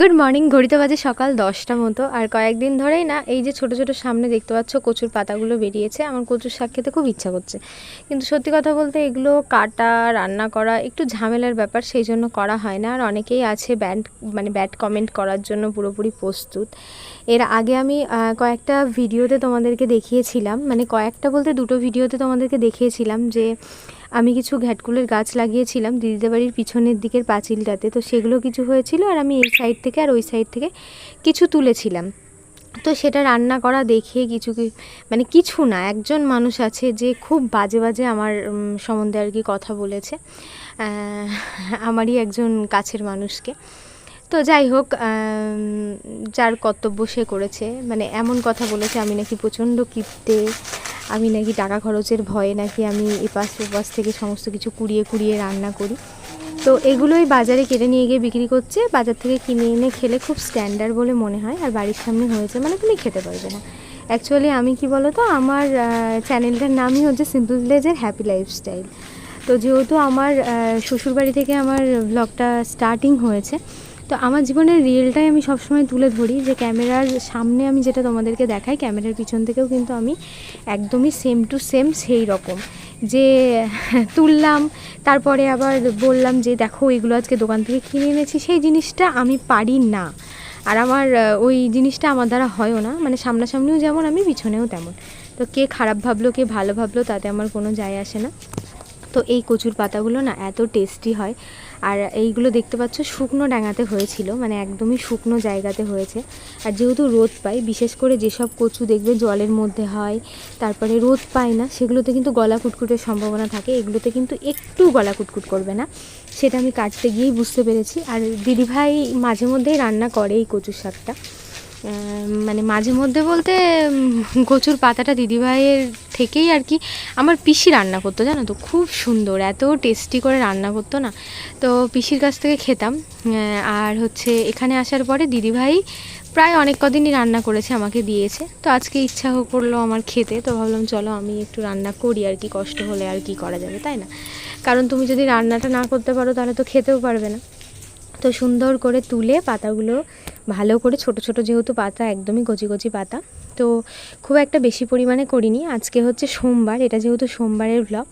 Good morning ঘড়িতে বাজে সকাল দশটা মতো। আর কয়েকদিন ধরেই না, এই যে ছোট ছোট সামনে দেখতে পাচ্ছ কচুর পাতাগুলো বেরিয়েছে, আমার কচুর শাক খেতে খুব ইচ্ছা করছে। কিন্তু সত্যি কথা বলতে এগুলো কাটা, রান্না করা একটু ঝামেলার ব্যাপার, সেই জন্য করা হয় না। আর অনেকেই আছে ব্যান্ড মানে ব্যাড কমেন্ট করার জন্য পুরোপুরি প্রস্তুত। এর আগে আমি কয়েকটা ভিডিওতে তোমাদেরকে দেখিয়েছিলাম মানে কয়েকটা বলতে দুটো ভিডিওতে তোমাদেরকে দেখিয়েছিলাম যে আমি কিছু ঘ্যাটকুলের গাছ লাগিয়েছিলাম দিদিদের বাড়ির পিছনের দিকের পাঁচিলটাতে। তো সেগুলো কিছু হয়েছিল আর আমি এই সাইড থেকে আর ওই সাইড থেকে কিছু তুলেছিলাম। তো সেটা রান্না করা দেখে কিছু মানে কিছু না, একজন মানুষ আছে যে খুব বাজে বাজে আমার সম্বন্ধে আর কি কথা বলেছে আমারই একজন কাছের মানুষকে। তো যাই হোক যার কর্তব্য সে করেছে। মানে এমন কথা বলেছে, আমি নাকি প্রচণ্ড কিপ্টে আমি নাকি টাকা খরচের ভয়ে নাকি আমি এপাশ ওপাশ থেকে সমস্ত কিছু কুড়িয়ে কুড়িয়ে রান্না করি। তো এগুলোই বাজারে কেটে নিয়ে গিয়ে বিক্রি করছে। বাজার থেকে কিনে এনে খেলে খুব স্ট্যান্ডার্ড বলে মনে হয়, আর বাড়ির সামনে হয়েছে মানে তুমি খেতে পারবে না। অ্যাকচুয়ালি আমি কি বলো তো আমার চ্যানেলটার নামই হচ্ছে সিম্পল ভিলেজের হ্যাপি লাইফস্টাইল তো যেহেতু আমার শ্বশুরবাড়ি থেকে আমার ব্লগটা স্টার্টিং হয়েছে তো আমার জীবনের রিয়েলটাই আমি সবসময় তুলে ধরি যে ক্যামেরার সামনে আমি যেটা তোমাদেরকে দেখাই, ক্যামেরার পিছন থেকেও কিন্তু আমি একদমই সেম টু সেম সেই রকম। যে তুললাম, তারপরে আবার বললাম যে দেখো এগুলো আজকে দোকান থেকে কিনে এনেছি, সেই জিনিসটা আমি পারি না। আর আমার ওই জিনিসটা আমার দ্বারা হয়ও না মানে সামনাসামনিও যেমন, আমি পিছনেও তেমন। তো কে খারাপ ভাবলো, কে ভালো ভাবলো, তাতে আমার কোনো যায় আসে না। তো এই কচুর পাতাগুলো না এত টেস্টি হয় আর এইগুলো দেখতে পাচ্ছ শুকনো ডাঙাতে হয়েছিল মানে একদমই শুকনো জায়গাতে হয়েছে। আর যেহেতু রোদ পাই বিশেষ করে যেসব কচু দেখবে জলের মধ্যে হয়, তারপরে রোদ পায় না, সেগুলোতে কিন্তু গলা কুটকুটের সম্ভাবনা থাকে। এগুলোতে কিন্তু একটু গলা কুটকুট করবে না, সেটা আমি কাটতে গিয়েই বুঝতে পেরেছি। আর দিদিভাই মাঝে মধ্যেই রান্না করে এই কচুর শাকটা। মানে মাঝে মধ্যে বলতে কচুর পাতাটা দিদিভাইয়ের থেকেই আর কি আমার পিসি রান্না করতো, জানো তো? খুব সুন্দর, এত টেস্টি করে রান্না করতো না? তো পিসির কাছ থেকে খেতাম আর হচ্ছে এখানে আসার পরে দিদিভাই প্রায় অনেক কদিনই রান্না করেছে, আমাকে দিয়েছে। তো আজকে ইচ্ছা করল আমার খেতে, তো ভাবলাম চলো আমি একটু রান্না করি আর কি, কষ্ট হলে আর কি করা যাবে, তাই না? কারণ তুমি যদি রান্নাটা না করতে পারো তাহলে তো খেতেও পারবে না। তো সুন্দর করে তুলে পাতাগুলো ভালো করে, ছোট ছোট যেহেতু পাতা, একদমই কচি কচি পাতা, তো খুব একটা বেশি পরিমাণে করিনি। আজকে হচ্ছে সোমবার, এটা যেহেতু সোমবারের ব্লগ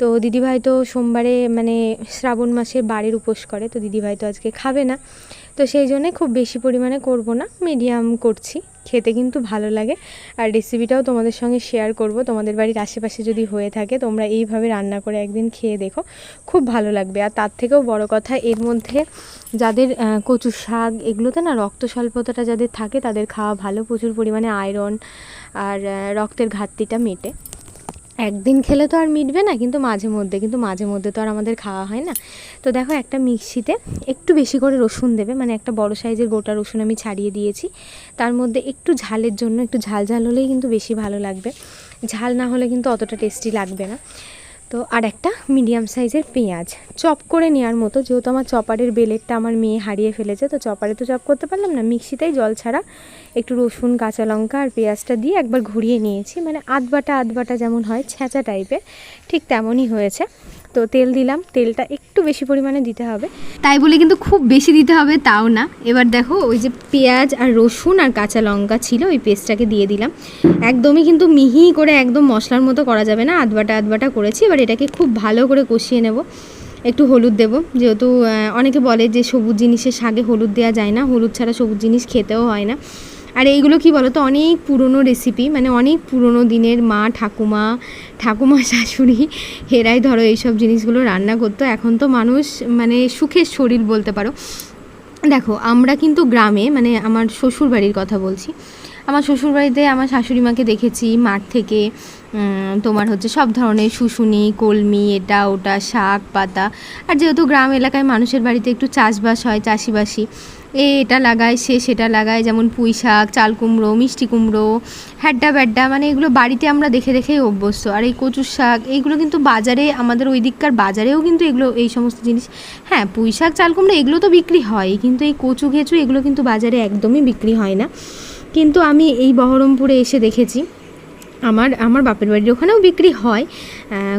তো দিদিভাই তো সোমবারে মানে শ্রাবণ মাসের বারের উপোস করে, তো দিদিভাই তো আজকে খাবে না, তো সেই জন্যে খুব বেশি পরিমাণে করব না মিডিয়াম করছি। খেতে কিন্তু ভালো লাগে। আর রেসিপিটাও তোমাদের সঙ্গে শেয়ার করব। তোমাদের বাড়ির আশেপাশে যদি হয়ে থাকে, তোমরা এইভাবে রান্না করে একদিন খেয়ে দেখো। খুব ভালো লাগবে। আর তার থেকেও বড় কথা, এর মধ্যে যাদের কচু শাক, এগুলোতে না রক্ত স্বল্পতাটা যাদের থাকে, তাদের খাওয়া ভালো। প্রচুর পরিমাণে আয়রন আর রক্তের ঘাটতিটা মেটে। একদিন খেলে তো আর মিটবে না, কিন্তু মাঝে মধ্যে, কিন্তু মাঝে মধ্যে তো আর আমাদের খাওয়া হয় না। তো দেখো একটা মিক্সিতে একটু বেশি করে রসুন দেবে মানে একটা বড় সাইজের গোটা রসুন আমি ছাড়িয়ে দিয়েছি। তার মধ্যে একটু ঝালের জন্য, একটু ঝাল ঝাল হলেই কিন্তু বেশি ভালো লাগবে। ঝাল না হলে কিন্তু অতটা টেস্টি লাগবে না। তো আর একটা মিডিয়াম সাইজের পেঁয়াজ। চপ করে নেওয়ার মতো, যেহেতু আমার চপারের বেলেটটা আমার মেয়ে হারিয়ে ফেলেছে, তো চপারে তো চপ করতে পারলাম না। মিক্সিতেই জল ছাড়া একটু রসুন, কাঁচা লঙ্কা আর পেঁয়াজটা দিয়ে একবার ঘুরিয়ে নিয়েছি। মানে আধবাটা আধবাটা যেমন হয় ছেঁচা টাইপের ঠিক তেমনই হয়েছে। তো তেল দিলাম, তেলটা একটু বেশি পরিমাণে দিতে হবে। তাই বলে কিন্তু খুব বেশি দিতে হবে, তাও না। এবার দেখো, ওই যে পেঁয়াজ আর রসুন আর কাঁচা লঙ্কা ছিল, ওই পেস্টটাকে দিয়ে দিলাম। একদমই কিন্তু মিহি করে একদম মশলার মতো করা যাবে না, আধবাটা আধবাটা করেছি। এবার এটাকে খুব ভালো করে কষিয়ে নেব। একটু হলুদ দেব, যেহেতু অনেকে বলে যে সবুজ জিনিসের শাকে হলুদ দেওয়া যায় না, হলুদ ছাড়া সবুজ জিনিস খেতেও হয় না। আর এইগুলো কি বলো তো অনেক পুরনো রেসিপি মানে অনেক পুরনো দিনের মা, ঠাকুমা ঠাকুমা, শাশুড়ি, হেরাই ধরো এইসব জিনিসগুলো রান্না করতো। এখন তো মানুষ মানে সুখের শরীর বলতে পারো। দেখো, আমরা কিন্তু গ্রামে মানে আমার শ্বশুর বাড়ির কথা বলছি আমার শ্বশুরবাড়িতে আমার শাশুড়ি মাকে দেখেছি, মাঠ থেকে তোমার হচ্ছে সব ধরনের শুশুনি, কলমি, এটা, ওটা, শাক, পাতা। আর যেহেতু গ্রাম এলাকায় মানুষের বাড়িতে একটু চাষবাস হয়, চাষিবাসি, এ এটা লাগায়, সে সেটা লাগায়, যেমন পুঁই শাক, চাল কুমড়ো, মিষ্টি কুমড়ো, হ্যাড্ডা ব্যাড্ডা মানে এগুলো বাড়িতে আমরা দেখে দেখেই অভ্যস্ত। আর এই কচুর শাক, এইগুলো কিন্তু বাজারে, আমাদের ওই দিককার বাজারেও কিন্তু এগুলো, এই সমস্ত জিনিস হ্যাঁ পুঁই শাক, চাল কুমড়ো, এগুলো তো বিক্রি হয় কিন্তু এই কচু ঘেঁচু, এগুলো কিন্তু বাজারে একদমই বিক্রি হয় না। কিন্তু আমি এই বহরমপুরে এসে দেখেছি। আমার আমার বাপের বাড়ির ওখানেও বিক্রি হয়।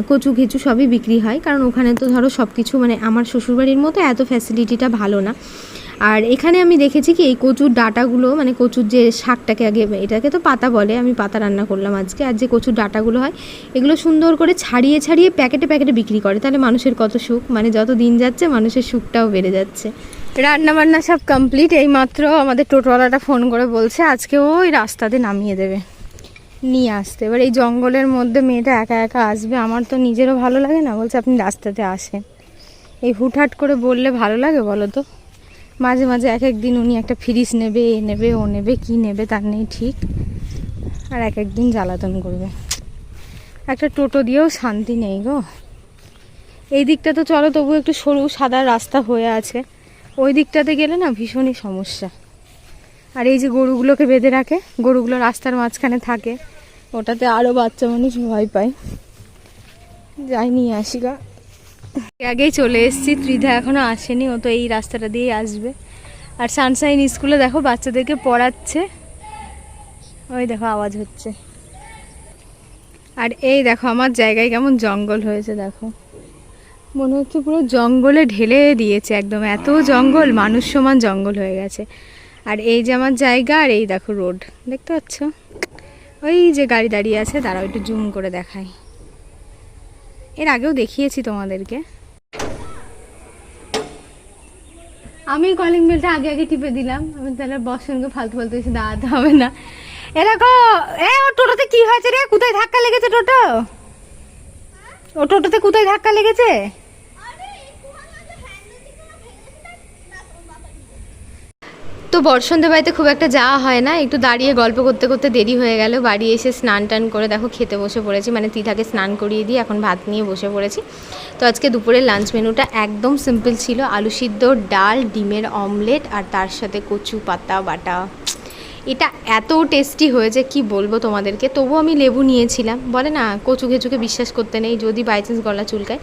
কচু ঘেঁচু সবই বিক্রি হয়। কারণ ওখানে তো ধরো সব কিছু মানে আমার শ্বশুরবাড়ির মতো এত ফ্যাসিলিটিটা ভালো না। আর এখানে আমি দেখেছি কি, এই কচুর ডাটাগুলো মানে কচুর যে শাকটাকে আগে, এটাকে তো পাতা বলে, আমি পাতা রান্না করলাম আজকে। আর যে কচুর ডাটাগুলো হয়, এগুলো সুন্দর করে ছাড়িয়ে ছাড়িয়ে প্যাকেটে প্যাকেটে বিক্রি করে। তাহলে মানুষের কত সুখ? মানে যত দিন যাচ্ছে, মানুষের সুখটাও বেড়ে যাচ্ছে। রান্না বান্না সব কমপ্লিট এই মাত্র আমাদের টোটোওয়ালাটা ফোন করে বলছে, আজকে ওই রাস্তাতে নামিয়ে দেবে। নিয়ে আসতে। এবার এই জঙ্গলের মধ্যে মেয়েটা একা একা আসবে, আমার তো নিজেরও ভালো লাগে না, বলছে আপনি রাস্তাতে আসেন। এই হুটহাট করে বললে ভালো লাগে বলো তো? মাঝে মাঝে এক এক দিন উনি একটা ফ্রিজ নেবে, এ নেবে, ও নেবে, কি নেবে তার নেই ঠিক। আর এক এক দিন জ্বালাতন করবে। একটা টোটো দিয়েও শান্তি নেই গো। এই দিকটা তো চলো তবু একটু সরু সাদা রাস্তা হয়ে আছে। ওই দিকটাতে গেলে না ভীষণই সমস্যা। আর এই যে গরুগুলোকে বেঁধে রাখে, গরুগুলো রাস্তার মাঝখানে থাকে, ওটাতে আরও বাচ্চা মানুষ ভয় পায়। যাই, নিয়ে আসি গা। আগেই চলে এসেছি, ত্রিধা এখনও আসেনি, ও তো এই রাস্তাটা দিয়েই আসবে। আর সানশাইন স্কুলে দেখো, বাচ্চাদেরকে পড়াচ্ছে। ওই দেখো, আওয়াজ হচ্ছে। আর এই দেখো, আমার জায়গায় কেমন জঙ্গল হয়েছে, দেখো। মনে হচ্ছে পুরো জঙ্গলে ঢেলে দিয়েছে একদম। এত জঙ্গল, মানুষ সমান জঙ্গল হয়ে গেছে। আর এই যে আমার জায়গা আর এই দেখো রোড, দেখতে পাচ্ছ? ওই যে গাড়ি দাঁড়িয়ে আছে, দাঁড়াও একটু জুম করে দেখাই। এর আগেও দেখিয়েছি তোমাদেরকে। আমি কলিং বেলটা আগে আগে টিপে দিলাম। আমি তাহলে বসনকে ফালতু ফালতু এসে দাঁড়াতে হবে না। এ দেখো, এ ও টোটোতে কি হয়েছে রে? কোথায় ধাক্কা লেগেছে টোটো? ও টোটোতে কোথায় ধাক্কা লেগেছে? তো বর্ষন্তে বাড়িতে খুব একটা যাওয়া হয় না। একটু দাঁড়িয়ে গল্প করতে করতে দেরি হয়ে গেল। বাড়ি এসে স্নান টান করে দেখো খেতে বসে পড়েছি। মানে তিথাকে স্নান করিয়ে দিয়ে এখন ভাত নিয়ে বসে পড়েছি। তো আজকে দুপুরের লাঞ্চ মেনুটা একদম সিম্পল ছিল। আলু সিদ্ধ, ডাল, ডিমের অমলেট আর তার সাথে কচু পাতা, বাটা। এটা এত টেস্টি হয়েছে কি বলব তোমাদেরকে? তবুও আমি লেবু নিয়েছিলাম। বলে না, কচু ঘেচুকে বিশ্বাস করতে নেই, যদি বাই চান্স গলা চুলকায়।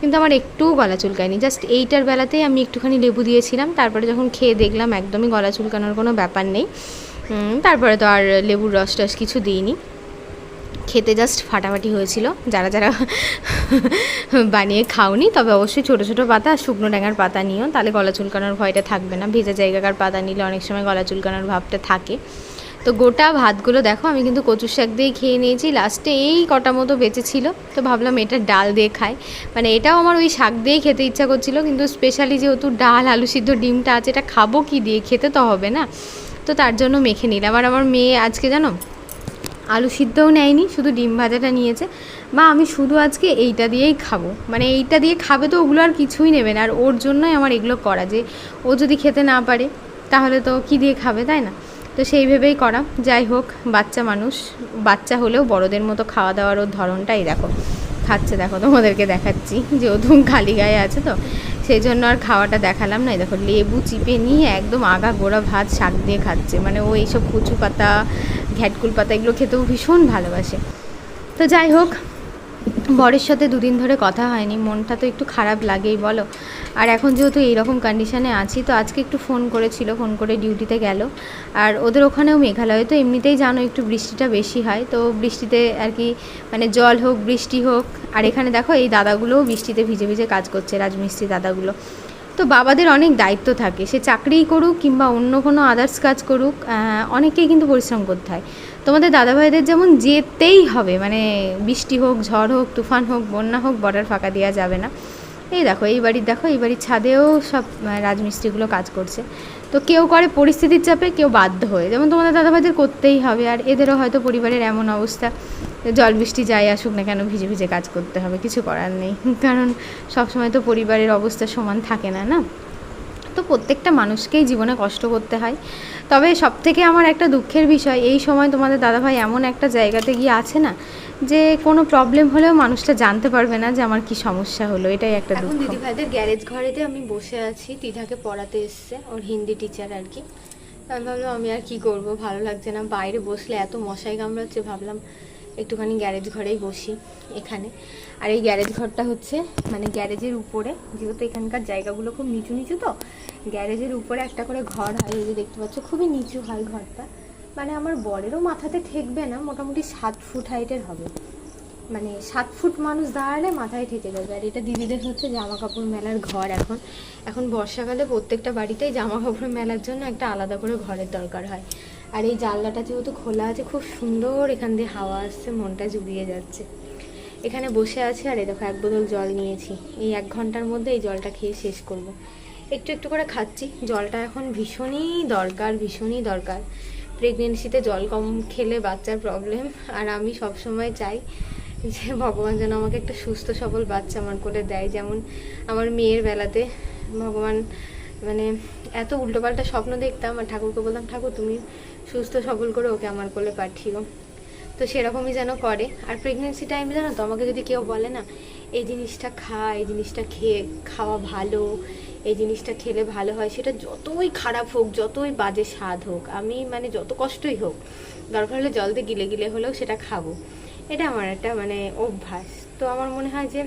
কিন্তু আমার একটুও গলা চুলকায়নি। জাস্ট এইটার বেলাতেই আমি একটুখানি লেবু দিয়েছিলাম। তারপরে যখন খেয়ে দেখলাম, একদমই গলা চুলকানোর কোনো ব্যাপার নেই। তারপরে তো আর লেবুর রস টস কিছু দিইনি। খেতে জাস্ট ফাটাফাটি হয়েছিল। যারা যারা বানিয়ে খাওনি, তবে অবশ্যই ছোটো ছোটো পাতা আর শুকনো ড্যাঙার পাতা নিও। তাহলে গলা চুলকানোর ভয়টা থাকবে না। ভেজা জায়গাকার পাতা নিলে অনেক সময় গলা চুলকানোর ভাবটা থাকে। তো গোটা ভাতগুলো দেখো, আমি কিন্তু কচুর শাক দিয়েই খেয়ে নিয়েছি। লাস্টে এই কটা মতো বেঁচেছিল তো ভাবলাম এটা ডাল দিয়ে খাই। মানে এটাও আমার ওই শাক দিয়েই খেতে ইচ্ছা করছিল, কিন্তু স্পেশালি যেহেতু ডাল, আলু সিদ্ধ ডিমটা আছে, এটা খাব কি দিয়ে? খেতে তো হবে না। তো তার জন্য মেখে নিলাম। আর আমার মেয়ে আজকে জানো আলু সিদ্ধও নেয়নি, শুধু ডিম ভাজাটা নিয়েছে। বা আমি শুধু আজকে এইটা দিয়েই খাব। মানে এইটা দিয়ে খাবে তো ওগুলো আর কিছুই নেবে না। আর ওর জন্যই আমার এগুলো করা যে ও যদি খেতে না পারে, তাহলে তো কি দিয়ে খাবে, তাই না? তো সেই ভেবেই করা। যাই হোক, বাচ্চা মানুষ, বাচ্চা হলেও বড়দের মতো খাওয়া দাওয়ার ওর ধরনটাই দেখো। খাচ্ছে, দেখো, তোমাদেরকে দেখাচ্ছি যেহেতু খালি গায়ে আছে তো। সেই জন্য আর খাওয়াটা দেখালাম না। দেখো, লেবু চিপে নিয়ে একদম আগা গোড়া ভাত শাক দিয়ে খাচ্ছে। মানে ও এইসব কচু পাতা, ঘ্যাটকুল পাতা, এগুলো খেতেও ভীষণ ভালোবাসে। তো যাই হোক বরের সাথে দুদিন ধরে কথা হয়নি মনটা তো একটু খারাপ লাগেই বলো। আর এখন যেহেতু এইরকম কন্ডিশানে আছি তো আজকে একটু ফোন করেছিল ফোন করে ডিউটিতে গেল। আর ওদের ওখানেও মেঘালয়ে তো এমনিতেই জানো একটু বৃষ্টিটা বেশি হয় তো বৃষ্টিতে আর কি মানে জল হোক বৃষ্টি হোক আর এখানে দেখো এই দাদাগুলোও বৃষ্টিতে ভিজে ভিজে কাজ করছে রাজমিস্ত্রি দাদাগুলো। তো বাবাদের অনেক দায়িত্ব থাকে সে চাকরিই করুক কিংবা অন্য কোনো আদার্স কাজ করুক আহ, অনেককেই কিন্তু পরিশ্রম করতে হয়। তোমাদের দাদাভাইদের যেমন যেতেই হবে মানে বৃষ্টি হোক, ঝড় হোক, তুফান হোক, বন্যা হোক বর্ডার ফাঁকা দেওয়া যাবে না। এই দেখো, এই বাড়ির দেখো, এই বাড়ির ছাদেও সব রাজমিস্ত্রিগুলো কাজ করছে। তো কেউ করে পরিস্থিতির চাপে, কেউ বাধ্য হয়ে। যেমন তোমাদের দাদাভাইদের করতেই হবে, আর এদেরও হয়তো পরিবারের এমন অবস্থা জল বৃষ্টি যাই আসুক না কেন, ভিজে ভিজে কাজ করতে হবে, কিছু করার নেই। কারণ সবসময় তো পরিবারের অবস্থা সমান থাকে না না? তো প্রত্যেকটা মানুষকেই জীবনে কষ্ট করতে হয়। তবে সব থেকে আমার একটা দুঃখের বিষয় এই সময় তোমাদের দাদাভাই এমন একটা জায়গাতে গিয়ে আছে না যে কোনো প্রবলেম হলেও মানুষটা জানতে পারবে না যে আমার কি সমস্যা হলো এটাই একটা দুঃখ। দিদি ভাইদের গ্যারেজ ঘরেতে আমি বসে আছি তিথাকে পড়াতে এসছে ওর হিন্দি টিচার আর কি। আমি ভাবলাম আমি আর কি করব? ভালো লাগছে না। বাইরে বসলে এত মশাই কামড়াচ্ছে ভাবলাম একটুখানি গ্যারেজ ঘরেই বসি এখানে। আর এই গ্যারেজ ঘরটা হচ্ছে মানে গ্যারেজের উপরে, যেহেতু এখানকার জায়গাগুলো খুব নিচু নিচু তো, গ্যারেজের উপরে একটা করে ঘর হয়, এই যে দেখতে পাচ্ছ, খুবই নিচু হয় ঘরটা। মানে আমার বরেরও মাথাতে ঠেকবে না, মোটামুটি সাত ফুট হাইটের হবে। মানে সাত ফুট মানুষ দাঁড়ালে মাথায় ঠেকে যাবে। আর এটা দিদিদের হচ্ছে জামা কাপড় মেলার ঘর এখন। এখন বর্ষাকালে প্রত্যেকটা বাড়িতেই জামা কাপড় মেলার জন্য একটা আলাদা করে ঘরের দরকার হয়। আর এই জানলাটা যেহেতু খোলা আছে, খুব সুন্দর এখান দিয়ে হাওয়া আসছে, মনটা জুড়িয়ে যাচ্ছে। এখানে বসে আছি আর এই দেখো এক বোতল জল নিয়েছি। এই এক ঘণ্টার মধ্যে এই জলটা খেয়ে শেষ করব। একটু একটু করে খাচ্ছি, জলটা এখন ভীষণই দরকার ভীষণই দরকার। প্রেগনেন্সিতে জল কম খেলে বাচ্চার প্রবলেম আর আমি সবসময় চাই যে ভগবান যেন আমাকে একটা সুস্থ সবল বাচ্চা আমার করে দেয়। যেমন আমার মেয়ের বেলাতে ভগবান মানে এত উল্টোপাল্টা স্বপ্ন দেখতাম আর ঠাকুরকে বলতাম, ঠাকুর, তুমি সুস্থ সবল করে ওকে আমার কোলে পাঠিও। তো সেরকমই যেন করে। আর প্রেগনেন্সি টাইমে জানো তো, আমাকে যদি কেউ বলে না, এই জিনিসটা খা, এই জিনিসটা খেয়ে, খাওয়া ভালো, এই জিনিসটা খেলে ভালো হয়, সেটা যতই খারাপ হোক, যতই বাজে স্বাদ হোক, আমি মানে যত কষ্টই হোক, দরকার হলে জল দিয়ে গিলে গিলে হলেও সেটা খাব। এটা আমার একটা মানে অভ্যাস। তো আমার মনে হয় যে,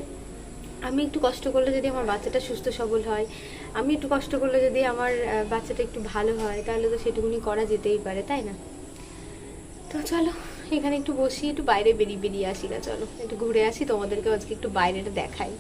আমি একটু কষ্ট করলে যদি আমার বাচ্চাটা সুস্থ সবল হয় আমি একটু কষ্ট করলে যদি আমার বাচ্চাটা একটু ভালো হয়, তাহলে তো সেটুকুনি করা যেতেই পারে, তাই না? তো চলো, এখানে একটু বসি, একটু বাইরে বেরিয়ে বেরিয়ে আসি না, চলো। একটু ঘুরে আসি তোমাদেরকে আজকে একটু বাইরেটা দেখাই।